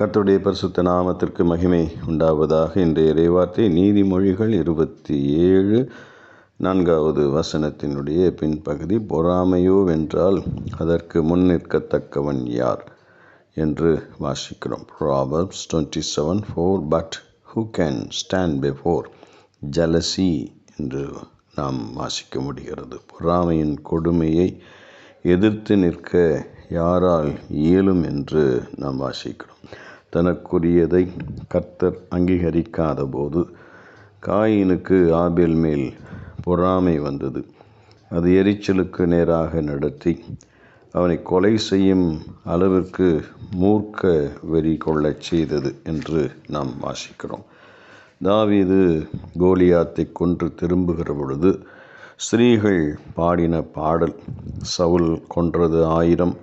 கர்த்தருடைய பரிசுத்த நாமத்திற்கு மகிமை உண்டாவதாக இன்றைய இறைவார்த்தை நீதிமொழிகள் இருபத்தி ஏழு நான்காவது வசனத்தினுடைய பின்பகுதி. பொறாமையோ வென்றால் அதற்கு முன் நிற்கத்தக்கவன் யார் என்று வாசிக்கிறோம். Proverbs twenty seven four but who can stand before jealousy என்று நாம் வாசிக்க முடிகிறது. பொறாமையின் கொடுமையை எதிர்த்து நிற்க யாரால் இயலும் என்று நாம் வாசிக்கிறோம். தனக்குரியதை கர்த்தர் அங்கீகரிக்காத போது காயினுக்கு ஆபேல் மேல் பொறாமை வந்தது. அது எரிச்சலுக்கு நேராக நடத்தி அவனை கொலை செய்யும் அளவிற்கு மூர்க்க வெறி கொள்ளச் செய்தது என்று நாம் வாசிக்கிறோம். தாவீது கோலியாத்தை கொன்று திரும்புகிற பொழுது ஸ்திரீகள் பாடின பாடல் சவுல் கொன்றது ஆயிரம்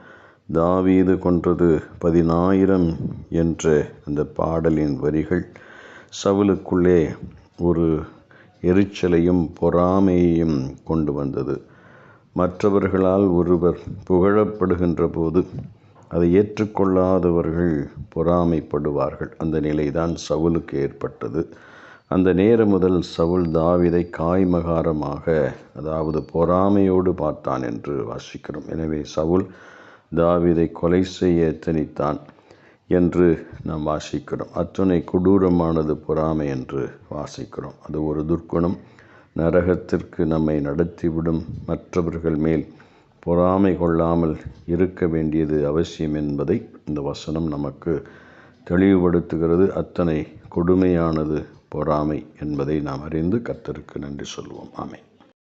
தாவீது கொன்றது பதினாயிரம் என்ற அந்த பாடலின் வரிகள். சவுலுக்குள்ளே ஒரு எரிச்சலையும் பொறாமையையும் கொண்டு வந்தது. மற்றவர்களால் ஒருவர் புகழப்படுகின்ற போது அதை ஏற்றுக்கொள்ளாதவர்கள் பொறாமைப்படுவார்கள். அந்த நிலைதான் சவுலுக்கு ஏற்பட்டது. அந்த நேரம் முதல் சவுல் தாவிதை காய்மகாரமாக அதாவது பொறாமையோடு பார்த்தான் என்று வாசிக்கிறோம். எனவே சவுல் தாவிதை கொலை செய்ய எத்தனித்தான் என்று நாம் வாசிக்கிறோம். அத்துணை கொடூரமானது பொறாமை என்று வாசிக்கிறோம். அது ஒரு துர்க்குணம். நரகத்திற்கு நம்மை நடத்திவிடும் மற்றவர்கள் மேல் பொறாமை கொள்ளாமல் இருக்க வேண்டியது அவசியம் என்பதை இந்த வசனம் நமக்கு தெளிவுபடுத்துகிறது. அத்தனை கொடுமையானது பொறாமை என்பதை நாம் அறிந்து கத்தருக்கு நன்றி சொல்வோம். ஆமை